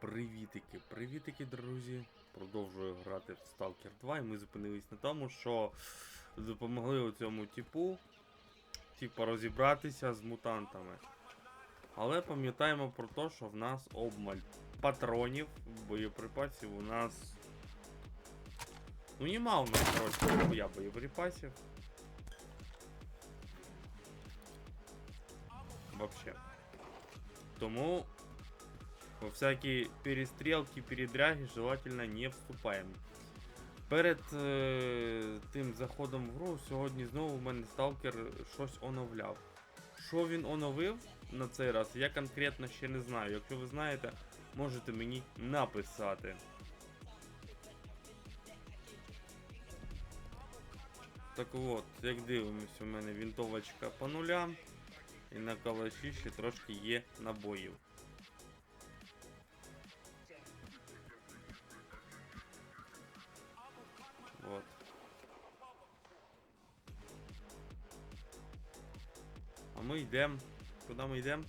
Привітики, привітики, друзі. Продовжую грати в Stalker 2, і ми зупинились на тому, що допомогли цьому типу, типу, розібратися з мутантами. Але пам'ятаємо про те, що в нас обмаль патронів, боєприпасів у нас. Ну нема у нас, коротше, ніхуя боєприпасів. Вообще. Тому во всякие перестрелки, передряги желательно не вступаємо. Перед е, тим заходом в гру сьогодні знову в мене сталкер щось оновляв. Що він оновив на цей раз, я конкретно ще не знаю. Якщо ви знаєте, можете мені написати. Так от, як дивимось, у мене вінтовочка по нулям. І на калаші ще трошки є набоїв. Ми йдемо. Куди ми йдемо?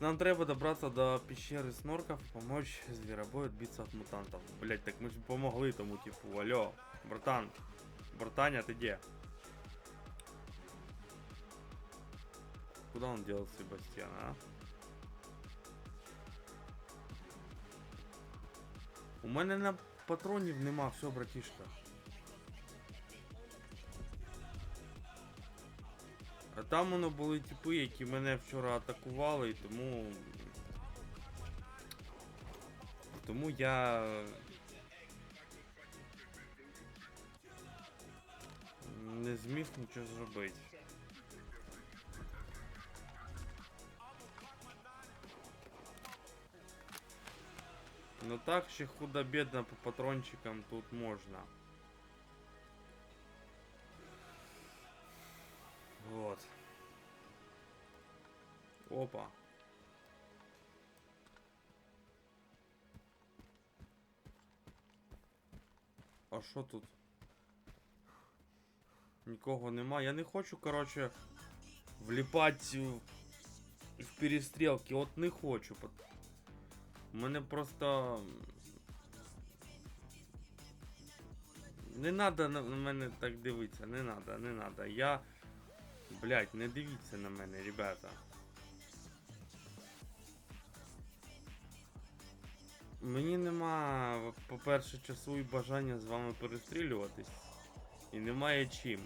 Нам треба добратися до пещери снорков помочь зверобою відбитися від мутантів. Блять, так ми ж помогли тому типу. Алло, братан. Братаня, ти де? Куда он делал Себастьяна, а? У мене на патронів нема, все, братішка. Там воно були типи, які мене вчора атакували, і тому. Тому я. Не зміг нічого зробити. Ну так ще худо-бедно по патрончикам тут можна. Вот. Опа. А що тут? Нікого нема. Я не хочу, короче, вліпати в, в перестрілки. От не хочу. У мене просто. Не надо на мене так дивитися, не надо, не надо. Я. Блять, не дивіться на мене, ребята. Мені нема, по-перше, часу і бажання з вами перестрілюватись. І немає чим.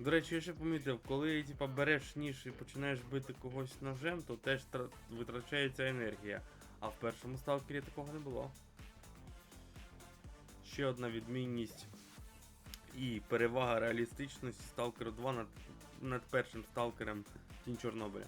До речі, я ще помітив, коли типа, береш ніж і починаєш бити когось ножем, то теж тра- витрачається енергія. А в першому сталкері такого не було. Ще одна відмінність і перевага реалістичності Stalker 2 над, над першим сталкером Тінь Чорнобиля.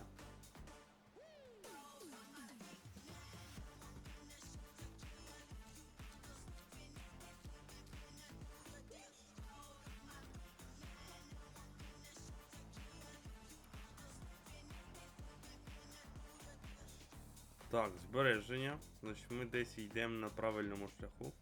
Так, збереження. Значить, ми десь йдемо на правильному шляху.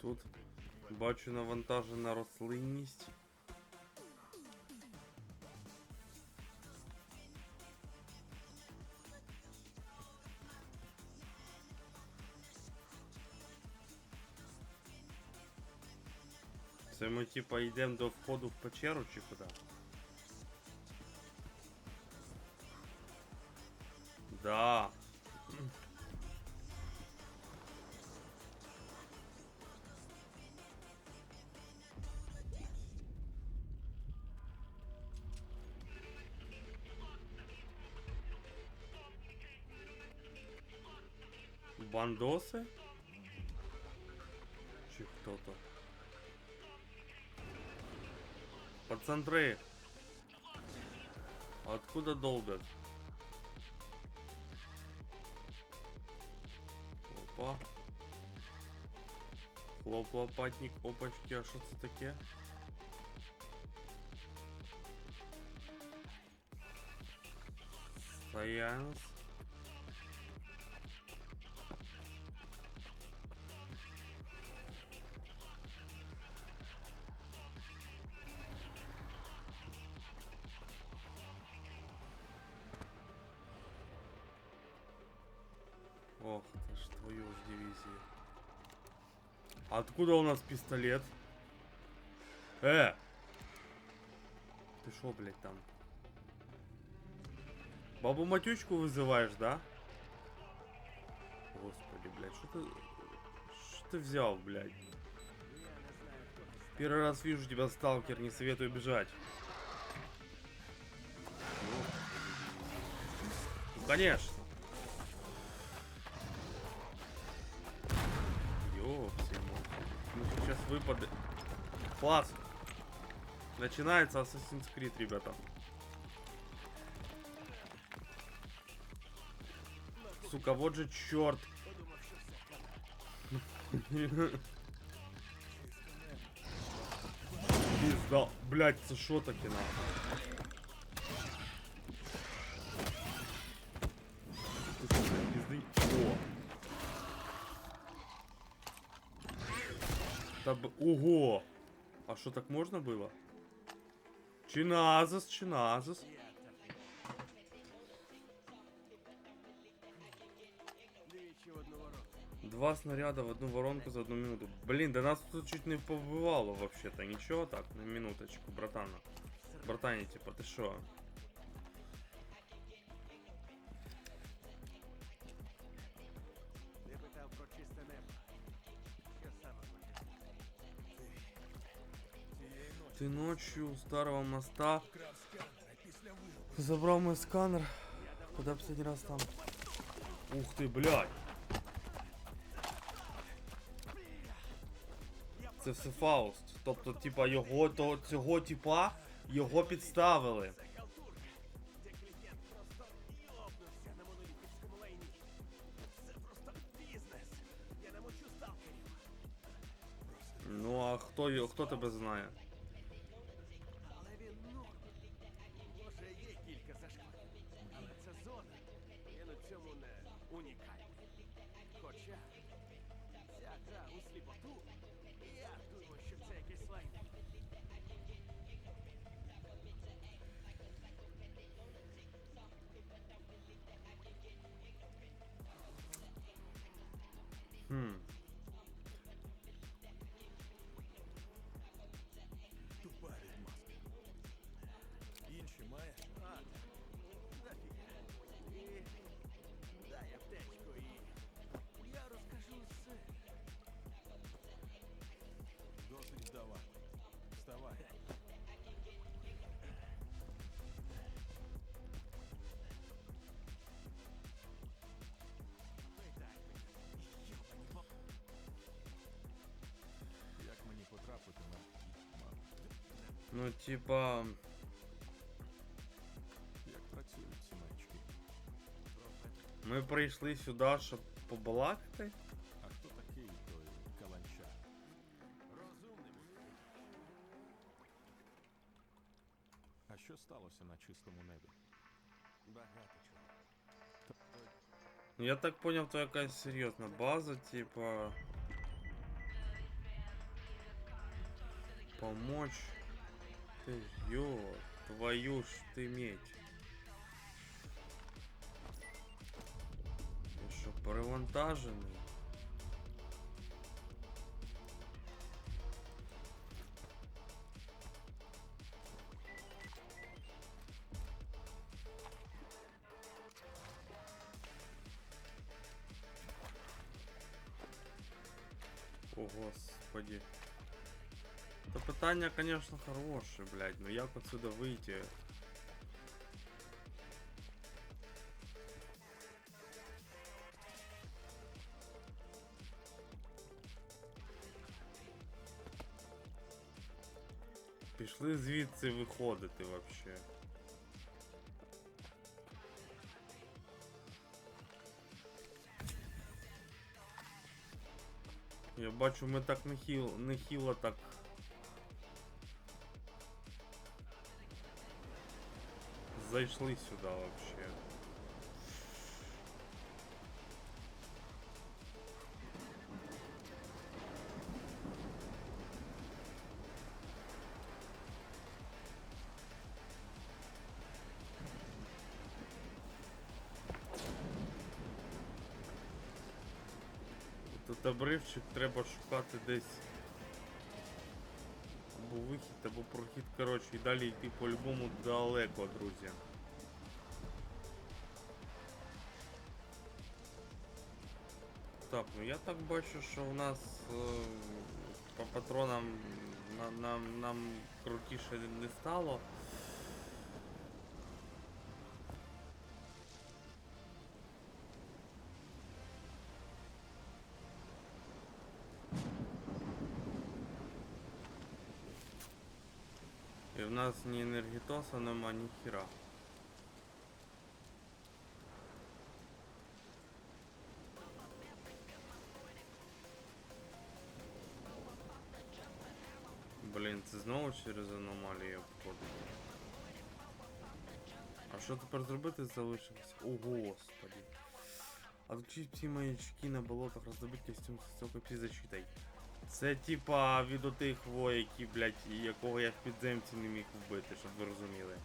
Тут бачу навантажена рослинність. Це ми типа йдемо до входу в печеру чи куди? Бандоси? Чи хто то? Пацандри, откуда долбят? Опа. Хлоп, лопатник, опачки, а що це таке? Стоянс. А Откуда у нас пистолет? Э! Ты шо, блядь, там? Бабу матючку вызываешь, да? Господи, блядь, что ты... Что ты взял, блядь? Первый раз вижу тебя, сталкер, не советую бежать. Ну, конечно. Выпады. Класс. Начинается Assassin's Creed, ребята. Сука, вот же черт. Пизда. Блять, це що таке нахуй? Та. Ого! А що так. Двічі в одну вороту. Два снаряда в одну воронку за одну минуту. Блин, да нас тут чуть не побывало вообще-то. Ничего так, на минуточку, братана. Братане, типа, ты шо? Ты ночью у старого моста забрал мой сканер. Когда последний раз там? Ух ты, блядь. Це все Фауст. Тобто, типа, його то цього типа його підставили. Ну а хто хто тебе знає? Ну, типа. Як працюють ці маячки? Ми прийшли сюди, щоб побалакати. А хто такий той каланча? Розумним. А що сталося на чистому небі? Багато чого. Ну, я так поняв, то якась серйозна база, типа. Помочь. Ты, ё, твою ж ты медь. Ти що, перевантажений? Питання, конечно, хороше, блядь, но як отсюда вийти? Пішли звідси виходити вообще. Я бачу, ми так нехило, нехило так Зайшли сюди вообще. Тут обривчик треба шукати десь. Або вихід, або прохід, коротше, і далі йти по-любому далеко, друзі. Ну я так бачу, що у нас е, по патронам на, нам, нам крутіше не стало. І в нас ні енергітоса нема, ні хіра. Знову через аномалію входить. А що тепер зробити залишилось? О, господи. Отключить всі маячки на болотах, роздобить костюм з копі зачитай. Це типа від отих во, які, блядь, якого я в підземці не міг вбити, щоб ви розуміли.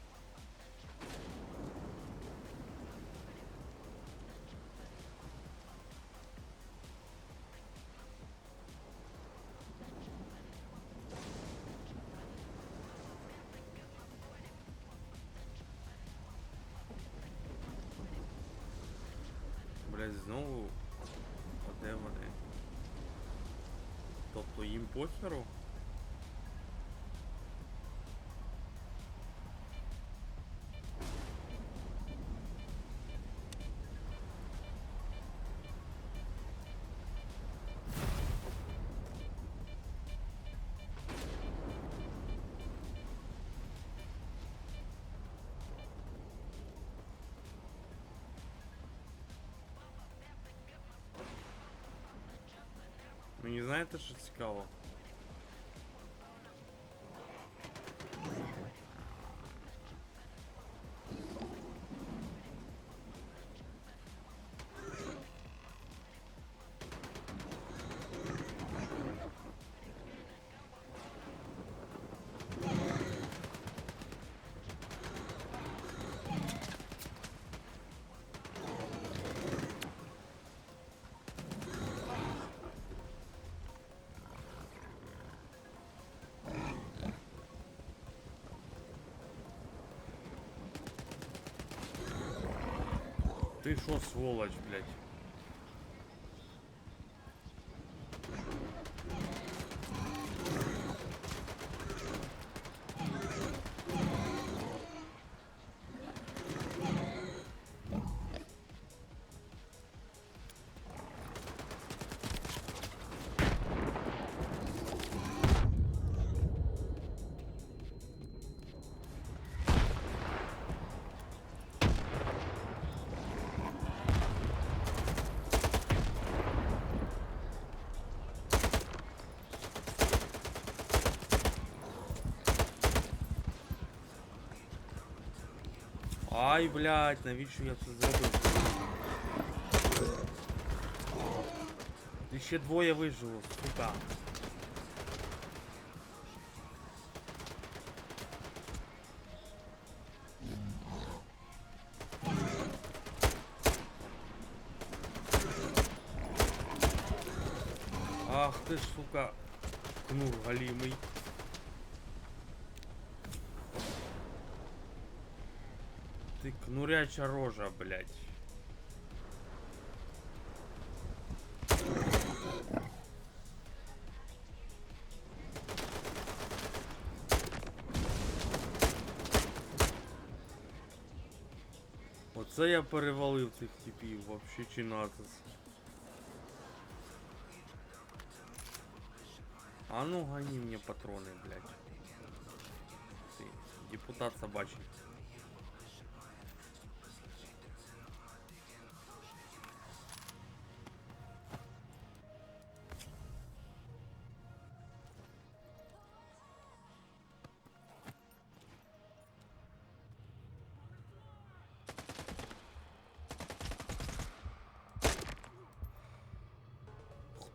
Знову. А де вони? Тобто їм похеру? Мені знаєте, що цікаво? Ти що, сволоч, блядь? Ай, блядь, навіщо я це зробив? І ще двоє вижило, сука. Ах ти ж, сука, кнур галімий. Ты кнуряча рожа, блядь. Оце я перевалив цих типів, вообще чи нацис. А ну гони мне патроны, блядь. Ты, депутат собачий.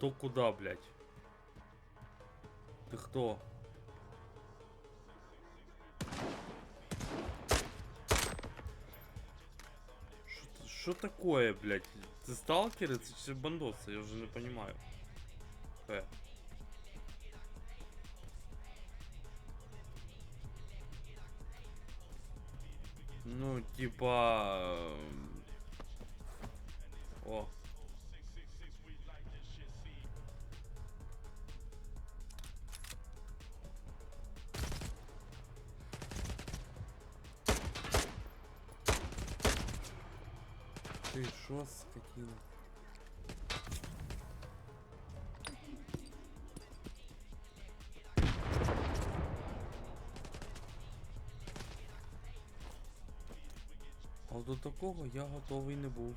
Хто куда, блядь? Ти хто? Що т- Що такое, блядь? Це сталкери, це чи бандоси? Я вже не понимаю. Е. Ну, типа... ем, О. що, скотина? А до такого я готовий не був.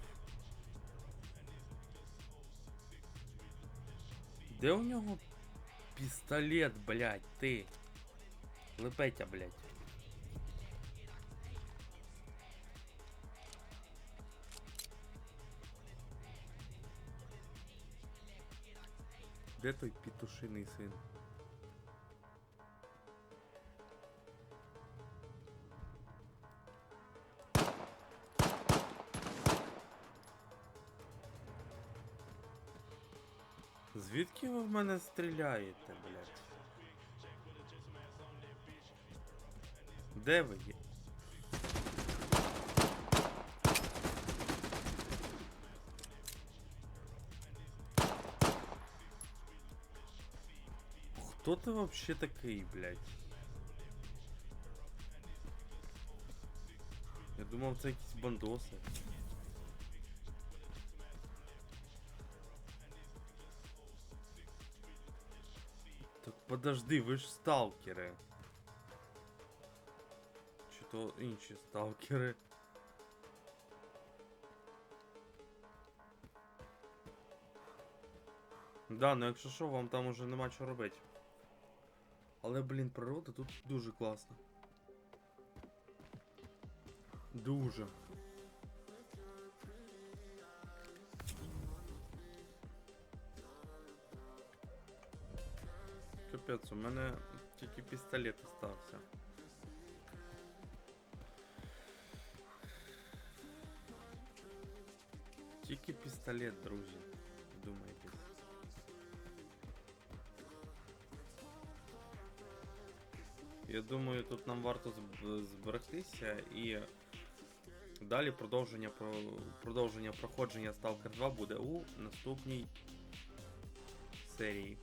Де у нього пістолет, блядь, ти? Лепетя, блядь. Де той пітушиний син? Звідки ви в мене стріляєте, блядь? Де ви є? Хто ти вообще такий, блядь? Я думав, це якісь бандоси. Так подожди, ви ж сталкери. Чи то інші сталкери? Да, ну якщо що, вам там уже нема що робити. Але, блін, природа тут дуже класна. Дуже. Капець, у мене тільки пістолет остався. Тільки пістолет, друзі. Я думаю, тут нам варто зберегтися і далі продовження продовження проходження Stalker 2 буде у наступній серії.